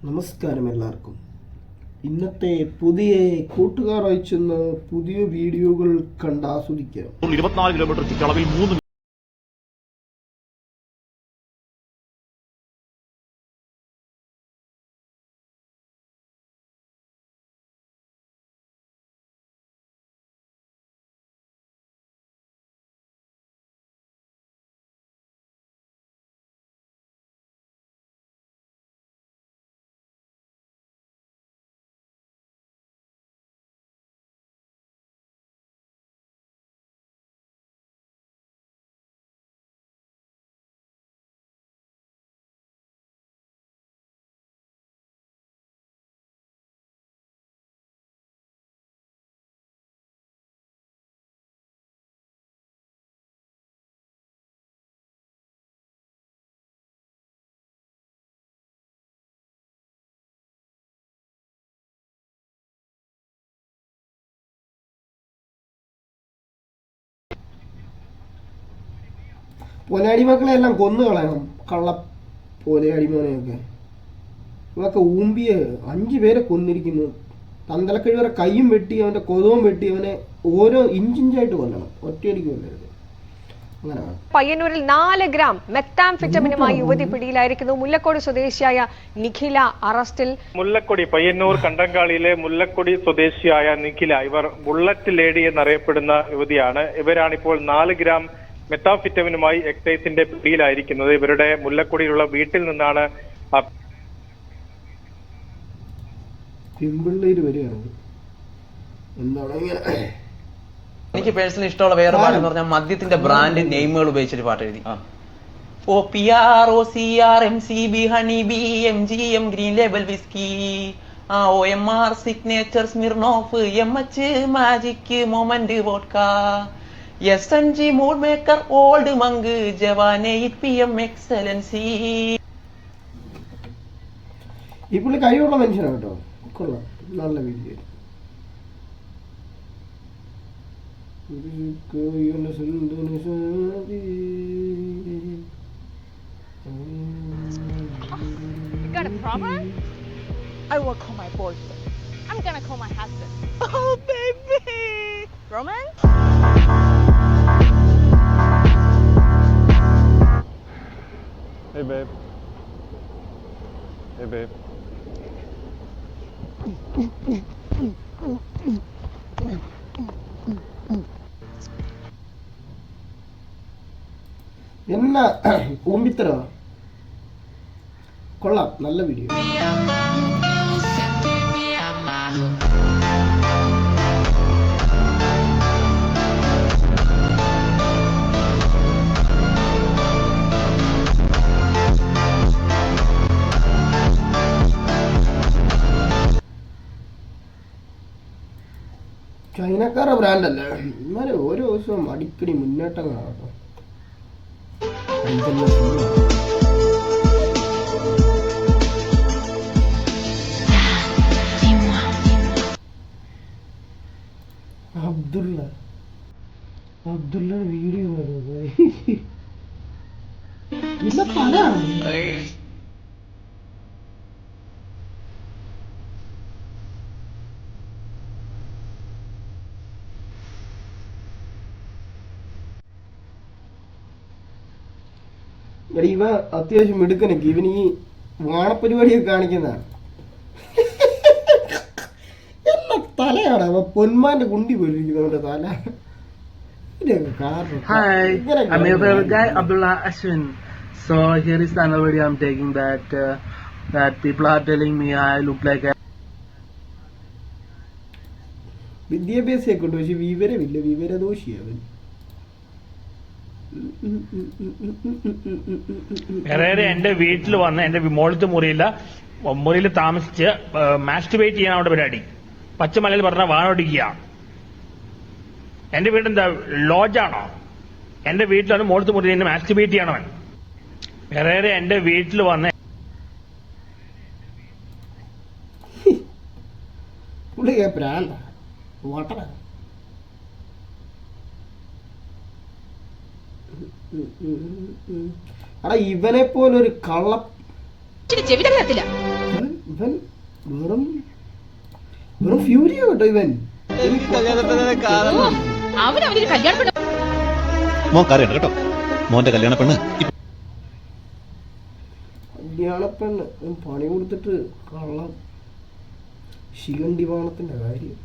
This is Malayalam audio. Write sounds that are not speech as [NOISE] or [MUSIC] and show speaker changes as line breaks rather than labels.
നമസ്കാരം എല്ലാവർക്കും. ഇന്നത്തെ പുതിയ കൂട്ടുകാർ അയച്ചെന്ന് പുതിയ വീഡിയോകൾ കണ്ടാസ്വദിക്കാം
ഇരുപത്തിനാല് കിലോമീറ്റർ ചുറ്റളവിൽ മൂന്ന്
പൊനാടി മക്കളെ എല്ലാം കൊന്നു കളയണം. കള്ള പൊലയാടിമോനെയൊക്കെ ഇവൊക്കെ ഊമ്പിയ അഞ്ചു പേരെ കൊന്നിരിക്കുന്നു. തന്തലക്കഴിവരെ കൈയും വെട്ടി അവന്റെ കൊതവും വെട്ടി അവനെ ഓരോ ഇഞ്ചിഞ്ചായിട്ട് കൊല്ലണം. ഒറ്റയടിക്ക് കൊല്ലരുത്.
പയ്യന്നൂരിൽ നാല് ഗ്രാം മെത്താംഫിറ്റമിനുമായി യുവതി പിടിയിലായിരിക്കുന്നു. മുല്ലക്കോട് സ്വദേശിയായ നിഖില അറസ്റ്റിൽ.
മുല്ലക്കൊടി പയ്യന്നൂർ കണ്ടങ്കാളിയിലെ മുല്ലക്കൊടി സ്വദേശിയായ നിഖില. ഇവർ ബുള്ളറ്റ് ലേഡി എന്നറിയപ്പെടുന്ന യുവതിയാണ്. ഇവരാണിപ്പോൾ നാല് ഗ്രാം മെത്താഫിറ്റമിനുമായി എക്സൈസിന്റെ പിടിയിലായിരിക്കുന്നത് ഇവരുടെ മുല്ലക്കുടിയിലുള്ള വീട്ടിൽ നിന്നാണ്. ആ
പിമ്പിള്ളേര് വരികയാണ്. എന്താണ്? ഇങ്ങനെ
എനിക്ക് പേഴ്സണലി ഇഷ്ടമുള്ള വേറെ പാട്ട് എന്ന് പറഞ്ഞാൽ മദ്യത്തിന്റെ ബ്രാൻഡ് നെയിമുകൾ ഉപയോഗിച്ചൊരു പാട്ട് എഴുതി. O P R O C R M C B honey bee M G M Green Label whisky ആ O M R Signature Smirnoff M H Magic Moment vodka S N G mood maker Old Monk ജവാനെ P M excellency
ഈ പുള്ളി കഴിവുള്ള മനുഷ്യനാണ് കേട്ടോ കൊള്ളാം നല്ല video
You got a problem? I will call my boyfriend. I'm gonna call my husband. Oh, baby! Romance?
Babe. Hey babe.
എന്നാ [CLEARS THROAT] ഊമ്പിത്തരോ കൊള്ളാം നല്ല വീഡിയോ ചൈനക്കാരുടെ ബ്രാൻഡല്ലേ? ഇമാര് ഓരോ ദിവസവും അടിക്കടി ഇതെല്ലാം ശരിയാണ്. അബ്ദുള്ള. അബ്ദുള്ള വീഡിയോ ഇല്ല പല എടാ ഇവ അത്യാവശ്യം മിടുക്കനൊക്കെ ഇവൻ ഈ വാണപ്പരിപാടിയൊക്കെ കാണിക്കുന്നതാണ് എന്ന തലയാണ് അവ പൊന്മാന്റെ കുണ്ടി പോലിരിക്കുന്നു തല. ഇതിനൊക്കെ കാരണം
Hi,
ഇങ്ങനെയൊക്കെ
I'm your
ഉണ്ടോ?
favorite guy, Abdullah Ashwin. So here is another video I'm taking that uh, that people are telling me I look like a
വിദ്യാഭ്യാസമൊക്കെ ഉണ്ട് പക്ഷെ വിവരമില്ല. വിവരദോഷിയവൻ
വേറെ എന്റെ വീട്ടിൽ വന്ന് എന്റെ മോളത്തെ മുറിയില്ല മുറിയിൽ താമസിച്ച് മാസ്റ്റുബേറ്റ് ചെയ്യാൻ അവിടെ പരിപാടി. പച്ചമലയിൽ പറഞ്ഞ വാനോടിക്കുക എന്റെ വീടെന്താ ലോഡ്ജാണോ എന്റെ വീട്ടിലാണ് മോളിത്ത് മുറിയിൽ എന്നെ മാസ്റ്റുബേറ്റ് ചെയ്യണവൻ. വേറെ എന്റെ വീട്ടിൽ വന്ന്
പ്രാന്ത. വട്ടറ എടാ ഇവനെ പോലെ
ഒരു കള്ള
ഇവൻ വെറും വെറും ഫ്യൂരിയോ കേട്ടോ ഇവൻ.
മോൻ കറിയണ്ട കേട്ടോ. മോന്റെ കല്യാണ പെണ്ണ്.
കല്യാണ പെണ്ണ്. പണി കൊടുത്തിട്ട് കള്ളം. ശിവൻ ഡിവാണത്തിന്റെ കാര്യം.